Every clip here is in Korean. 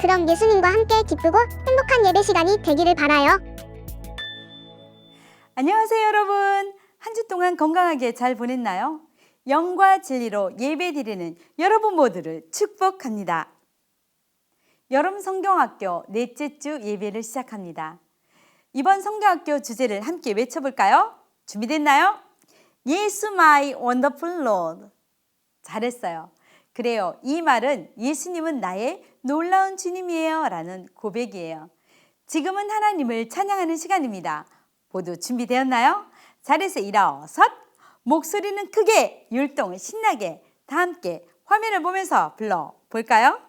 그럼 예수님과 함께 기쁘고 행복한 예배 시간이 되기를 바라요. 안녕하세요, 여러분. 한 주 동안 건강하게 잘 보냈나요? 영과 진리로 예배 드리는 여러분 모두를 축복합니다. 여름 성경학교 넷째 주 예배를 시작합니다. 이번 성경학교 주제를 함께 외쳐볼까요? 준비됐나요? 예수 마이 원더풀 로드. 잘했어요. 그래요. 이 말은 예수님은 나의 놀라운 주님이에요. 라는 고백이에요. 지금은 하나님을 찬양하는 시간입니다. 모두 준비되었나요? 자리에서 일어서 목소리는 크게 율동을 신나게 다 함께 화면을 보면서 불러 볼까요?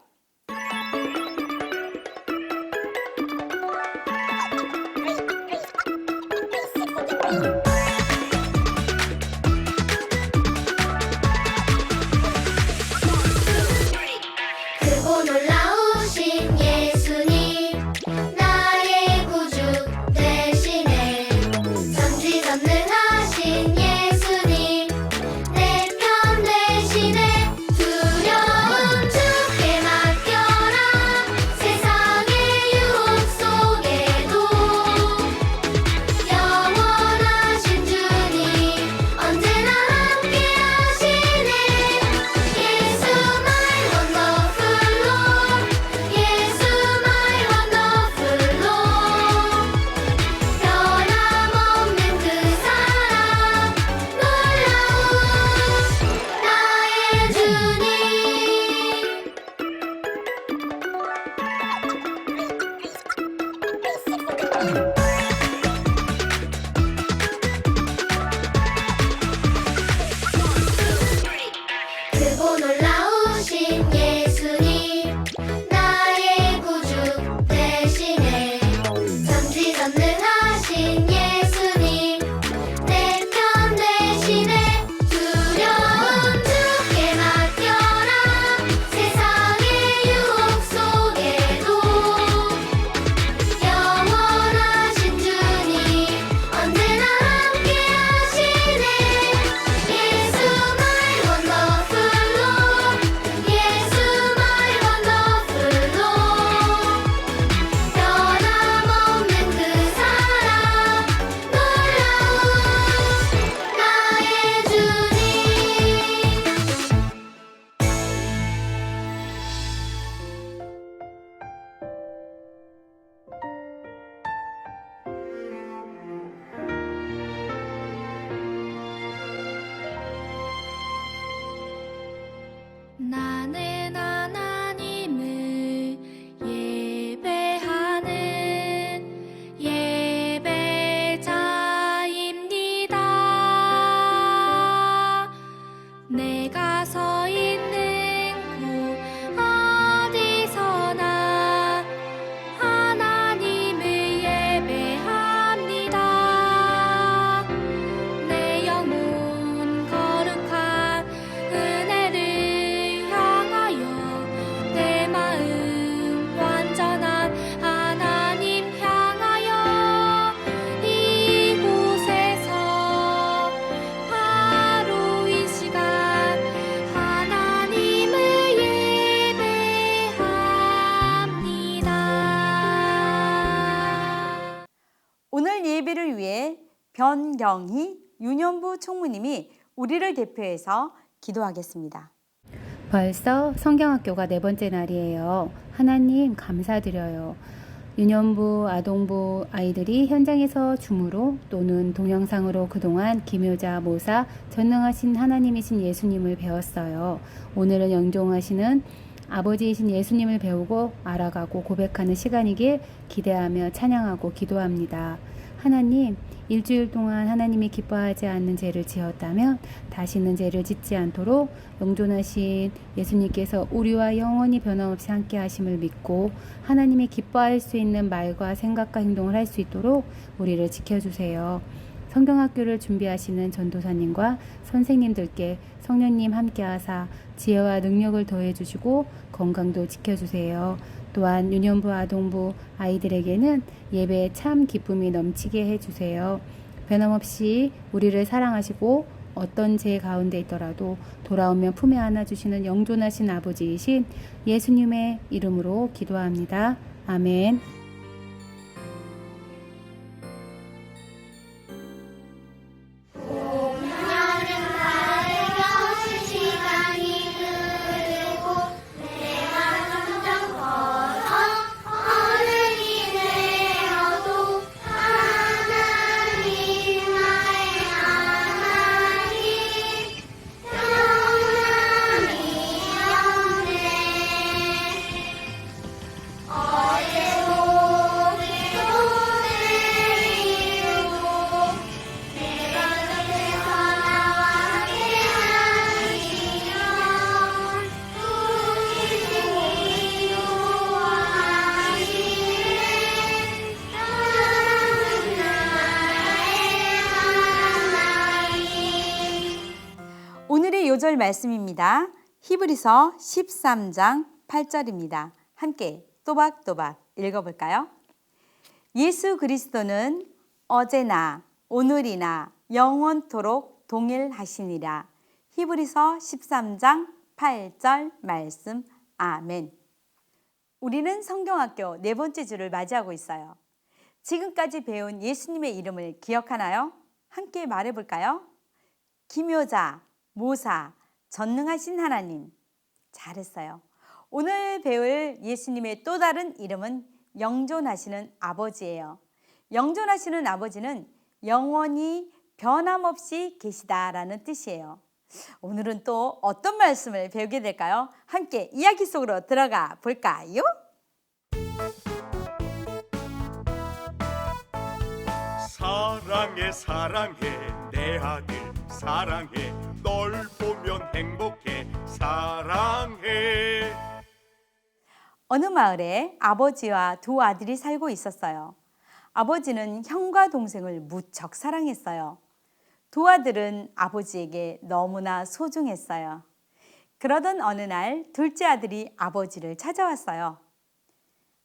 변경희 윤현부 총무님이 우리를 대표해서 기도하겠습니다. 벌써 성경학교가 네 번째 날이에요. 하나님 감사드려요. 유년부, 아동부 아이들이 현장에서 줌으로 또는 동영상으로 그동안 기묘자, 모사, 전능하신 하나님이신 예수님을 배웠어요. 오늘은 영종하시는 아버지이신 예수님을 배우고 알아가고 고백하는 시간이길 기대하며 찬양하고 기도합니다. 하나님, 일주일 동안 하나님이 기뻐하지 않는 죄를 지었다면 다시는 죄를 짓지 않도록 영존하신 예수님께서 우리와 영원히 변함없이 함께 하심을 믿고 하나님이 기뻐할 수 있는 말과 생각과 행동을 할 수 있도록 우리를 지켜주세요. 성경학교를 준비하시는 전도사님과 선생님들께 성령님 함께하사 지혜와 능력을 더해 주시고 건강도 지켜주세요. 또한 유년부 아동부 아이들에게는 예배에 참 기쁨이 넘치게 해주세요. 변함없이 우리를 사랑하시고 어떤 죄 가운데 있더라도 돌아오면 품에 안아주시는 영존하신 아버지이신 예수님의 이름으로 기도합니다. 아멘. 오늘의 요절 말씀입니다. 히브리서 13장 8절입니다. 함께 또박또박 읽어볼까요? 예수 그리스도는 어제나 오늘이나 영원토록 동일하시니라. 히브리서 13장 8절 말씀 아멘. 우리는 성경학교 네 번째 주를 맞이하고 있어요. 지금까지 배운 예수님의 이름을 기억하나요? 함께 말해볼까요? 기묘자, 모사, 전능하신 하나님. 잘했어요. 오늘 배울 예수님의 또 다른 이름은 영존하시는 아버지예요. 영존하시는 아버지는 영원히 변함없이 계시다라는 뜻이에요. 오늘은 또 어떤 말씀을 배우게 될까요? 함께 이야기 속으로 들어가 볼까요? 사랑해 사랑해 내 아들 사랑해 널 행복해 사랑해 어느 마을에 아버지와 두 아들이 살고 있었어요. 아버지는 형과 동생을 무척 사랑했어요. 두 아들은 아버지에게 너무나 소중했어요. 그러던 어느 날 둘째 아들이 아버지를 찾아왔어요.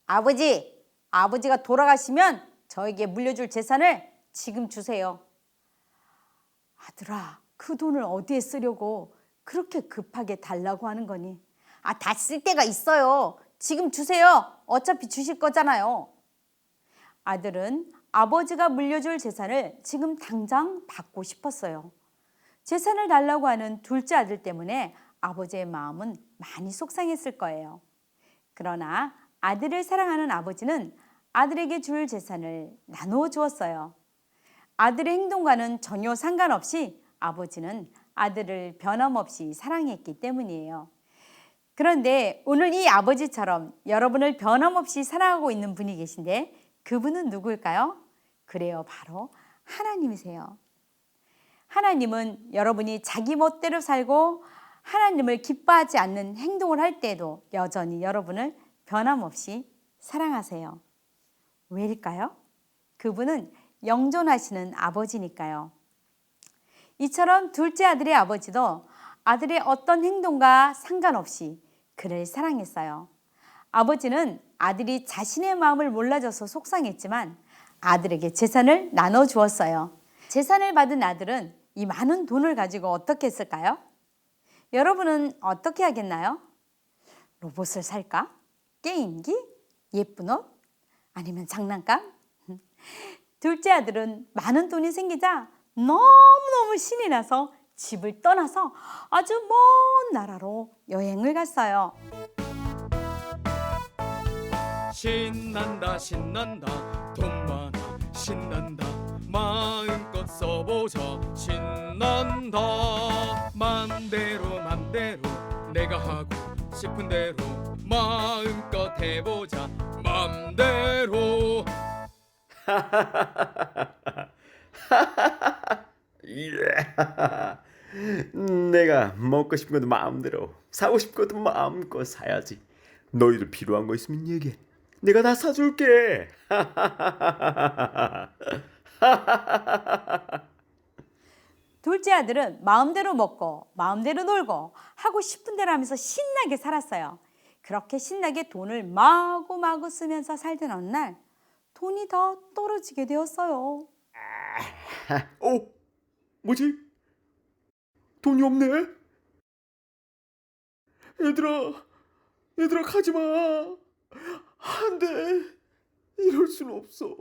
아버지, 아버지가 돌아가시면 저에게 물려줄 재산을 지금 주세요. 아들아, 그 돈을 어디에 쓰려고 그렇게 급하게 달라고 하는 거니? 아, 다쓸 때가 있어요. 지금 주세요. 어차피 주실 거잖아요. 아들은 아버지가 물려줄 재산을 지금 당장 받고 싶었어요. 재산을 달라고 하는 둘째 아들 때문에 아버지의 마음은 많이 속상했을 거예요. 그러나 아들을 사랑하는 아버지는 아들에게 줄 재산을 나누어 주었어요. 아들의 행동과는 전혀 상관없이 아버지는 아들을 변함없이 사랑했기 때문이에요. 그런데 오늘 이 아버지처럼 여러분을 변함없이 사랑하고 있는 분이 계신데 그분은 누구일까요? 그래요. 바로 하나님이세요. 하나님은 여러분이 자기 멋대로 살고 하나님을 기뻐하지 않는 행동을 할 때도 여전히 여러분을 변함없이 사랑하세요. 왜일까요? 그분은 영존하시는 아버지니까요. 이처럼 둘째 아들의 아버지도 아들의 어떤 행동과 상관없이 그를 사랑했어요. 아버지는 아들이 자신의 마음을 몰라줘서 속상했지만 아들에게 재산을 나눠 주었어요. 재산을 받은 아들은 이 많은 돈을 가지고 어떻게 했을까요? 여러분은 어떻게 하겠나요? 로봇을 살까? 게임기? 예쁜 옷? 아니면 장난감? 둘째 아들은 많은 돈이 생기자 너무너무 신이 나서 집을 떠나서 아주 먼 나라로 여행을 갔어요. 신난다 신난다 돈 많아 신난다. 마음껏 써보자 신난다. 맘대로 맘대로 내가 하고 싶은 대로 마음껏 해보자 맘대로 내가 먹고 싶은 것도 마음대로 사고 싶은 것도 마음껏 사야지. 너희들 필요한 거 있으면 얘기해. 내가 다 사줄게. 둘째 아들은 마음대로 먹고 마음대로 놀고 하고 싶은 대로 하면서 신나게 살았어요. 그렇게 신나게 돈을 마구마구 쓰면서 살던 어느 날 돈이 더 떨어지게 되었어요. 어? 뭐지? 돈이 없네. 얘들아, 얘들아 가지 마. 안 돼. 이럴 순 없어.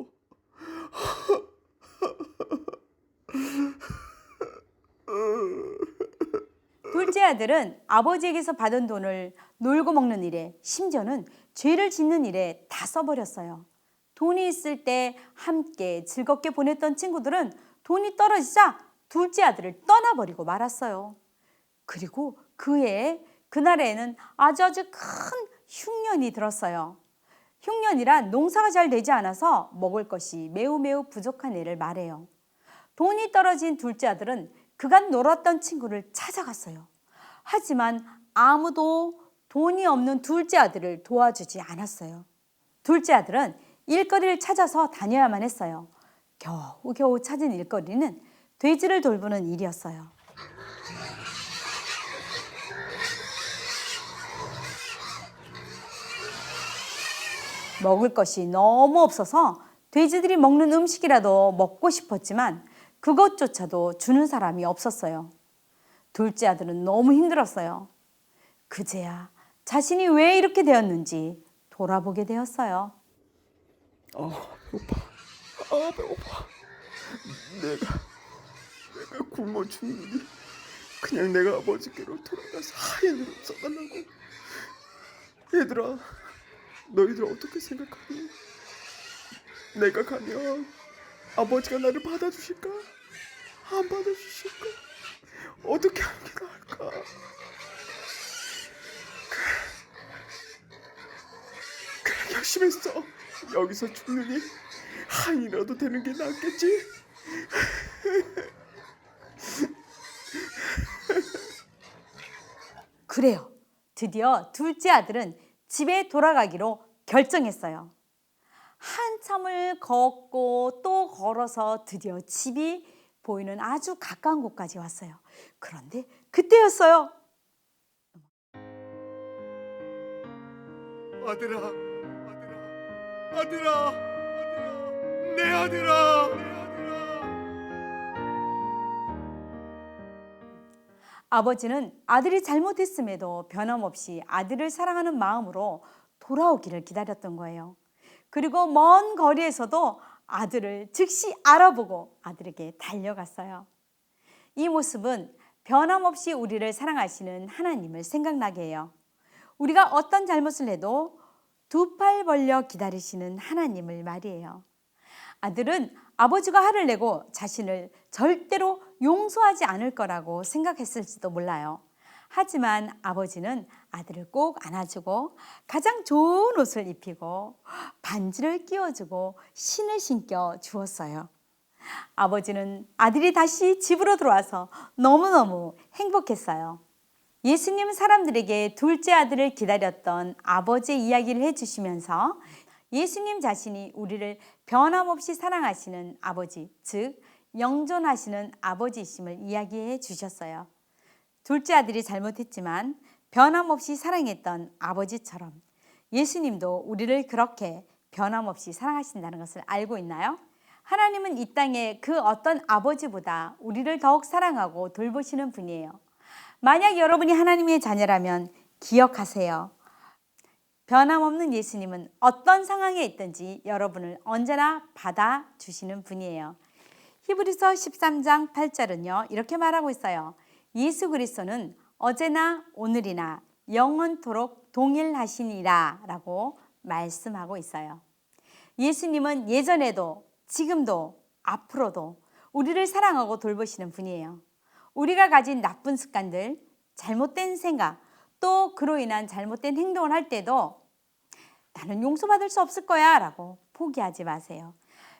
둘째 아들은 아버지에게서 받은 돈을 놀고 먹는 일에 심지어는 죄를 짓는 일에 다 써버렸어요. 돈이 있을 때 함께 즐겁게 보냈던 친구들은 돈이 떨어지자 둘째 아들을 떠나버리고 말았어요. 그리고 그 해에 그날에는 아주 아주 큰 흉년이 들었어요. 흉년이란 농사가 잘 되지 않아서 먹을 것이 매우 매우 부족한 애를 말해요. 돈이 떨어진 둘째 아들은 그간 놀았던 친구를 찾아갔어요. 하지만 아무도 돈이 없는 둘째 아들을 도와주지 않았어요. 둘째 아들은 일거리를 찾아서 다녀야만 했어요. 겨우 겨우 찾은 일거리는 돼지를 돌보는 일이었어요. 먹을 것이 너무 없어서 돼지들이 먹는 음식이라도 먹고 싶었지만 그것조차도 주는 사람이 없었어요. 둘째 아들은 너무 힘들었어요. 그제야 자신이 왜 이렇게 되었는지 돌아보게 되었어요. 아, 배고파. 아, 배고파. 내가 내가 굶어 죽느니 그냥 내가 아버지께로 돌아가서 하얀으로 써달라고. 얘들아, 너희들 어떻게 생각하니? 내가 가면 아버지가 나를 받아주실까? 안 받아주실까? 어떻게 하는 게 나을까? 그래 열심히 했어. 여기서 죽느니 한이라도 되는 게 낫겠지? 그래요. 드디어 둘째 아들은 집에 돌아가기로 결정했어요. 한참을 걷고 또 걸어서 드디어 집이 보이는 아주 가까운 곳까지 왔어요. 그런데 그때였어요. 아들아, 아들아, 내 아들아. 아버지는 아들이 잘못했음에도 변함없이 아들을 사랑하는 마음으로 돌아오기를 기다렸던 거예요. 그리고 먼 거리에서도 아들을 즉시 알아보고 아들에게 달려갔어요. 이 모습은 변함없이 우리를 사랑하시는 하나님을 생각나게 해요. 우리가 어떤 잘못을 해도 두 팔 벌려 기다리시는 하나님을 말이에요. 아들은 아버지가 화를 내고 자신을 절대로 용서하지 않을 거라고 생각했을지도 몰라요. 하지만 아버지는 아들을 꼭 안아주고 가장 좋은 옷을 입히고 반지를 끼워주고 신을 신겨 주었어요. 아버지는 아들이 다시 집으로 들어와서 너무너무 행복했어요. 예수님 사람들에게 둘째 아들을 기다렸던 아버지의 이야기를 해주시면서 예수님 자신이 우리를 변함없이 사랑하시는 아버지, 즉 영존하시는 아버지이심을 이야기해 주셨어요. 둘째 아들이 잘못했지만 변함없이 사랑했던 아버지처럼 예수님도 우리를 그렇게 변함없이 사랑하신다는 것을 알고 있나요? 하나님은 이 땅에 그 어떤 아버지보다 우리를 더욱 사랑하고 돌보시는 분이에요. 만약 여러분이 하나님의 자녀라면 기억하세요. 변함없는 예수님은 어떤 상황에 있든지 여러분을 언제나 받아주시는 분이에요. 히브리서 13장 8절은요. 이렇게 말하고 있어요. 예수 그리스도는 어제나 오늘이나 영원토록 동일하시니라 라고 말씀하고 있어요. 예수님은 예전에도 지금도 앞으로도 우리를 사랑하고 돌보시는 분이에요. 우리가 가진 나쁜 습관들, 잘못된 생각, 또 그로 인한 잘못된 행동을 할 때도 나는 용서받을 수 없을 거야 라고 포기하지 마세요.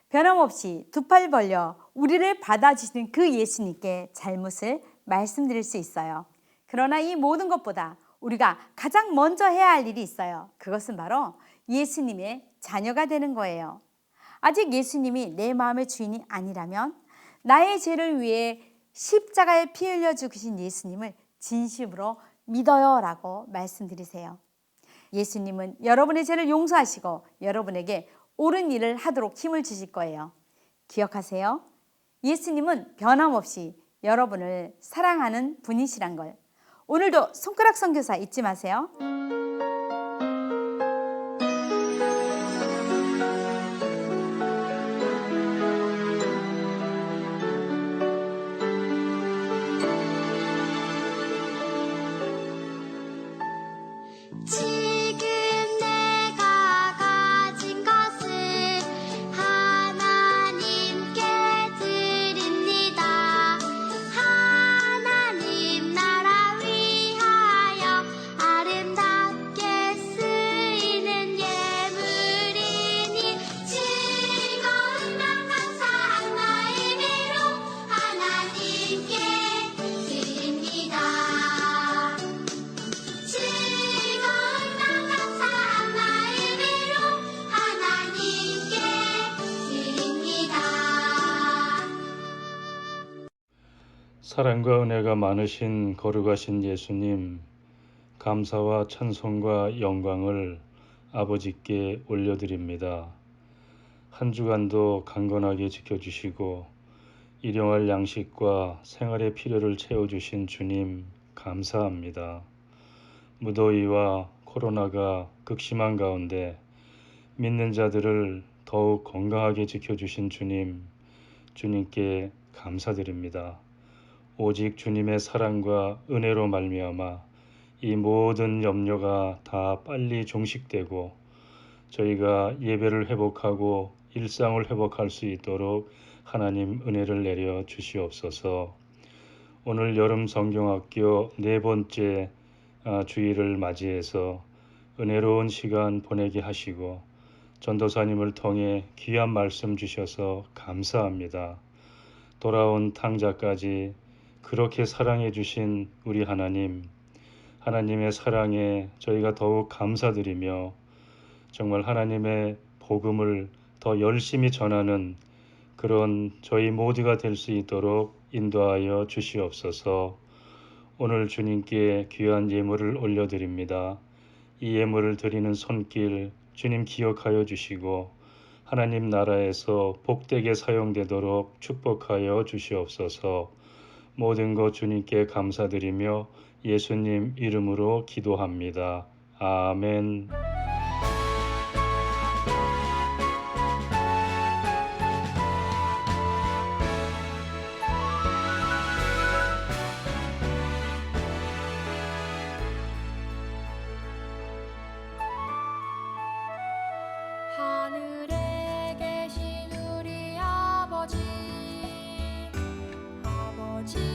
변함없이 두 팔 벌려 우리를 받아주시는 그 예수님께 잘못을 말씀드릴 수 있어요. 그러나 이 모든 것보다 우리가 가장 먼저 해야 할 일이 있어요. 그것은 바로 예수님의 자녀가 되는 거예요. 아직 예수님이 내 마음의 주인이 아니라면 나의 죄를 위해 십자가에 피 흘려 죽으신 예수님을 진심으로 믿어요 라고 말씀드리세요. 예수님은 여러분의 죄를 용서하시고 여러분에게 옳은 일을 하도록 힘을 주실 거예요. 기억하세요. 예수님은 변함없이 여러분을 사랑하는 분이시란 걸. 오늘도 손가락 선교사 잊지 마세요. 사랑과 은혜가 많으신 거룩하신 예수님, 감사와 찬송과 영광을 아버지께 올려드립니다. 한 주간도 강건하게 지켜주시고 일용할 양식과 생활의 필요를 채워주신 주님 감사합니다. 무더위와 코로나가 극심한 가운데 믿는 자들을 더욱 건강하게 지켜주신 주님, 주님께 감사드립니다. 오직 주님의 사랑과 은혜로 말미암아 이 모든 염려가 다 빨리 종식되고 저희가 예배를 회복하고 일상을 회복할 수 있도록 하나님 은혜를 내려 주시옵소서. 오늘 여름 성경학교 네 번째 아, 주일을 맞이해서 은혜로운 시간 보내게 하시고 전도사님을 통해 귀한 말씀 주셔서 감사합니다. 돌아온 탕자까지 그렇게 사랑해 주신 우리 하나님, 하나님의 사랑에 저희가 더욱 감사드리며 정말 하나님의 복음을 더 열심히 전하는 그런 저희 모두가 될 수 있도록 인도하여 주시옵소서. 오늘 주님께 귀한 예물을 올려드립니다. 이 예물을 드리는 손길 주님 기억하여 주시고 하나님 나라에서 복되게 사용되도록 축복하여 주시옵소서. 모든 것 주님께 감사드리며 예수님 이름으로 기도합니다. 아멘. to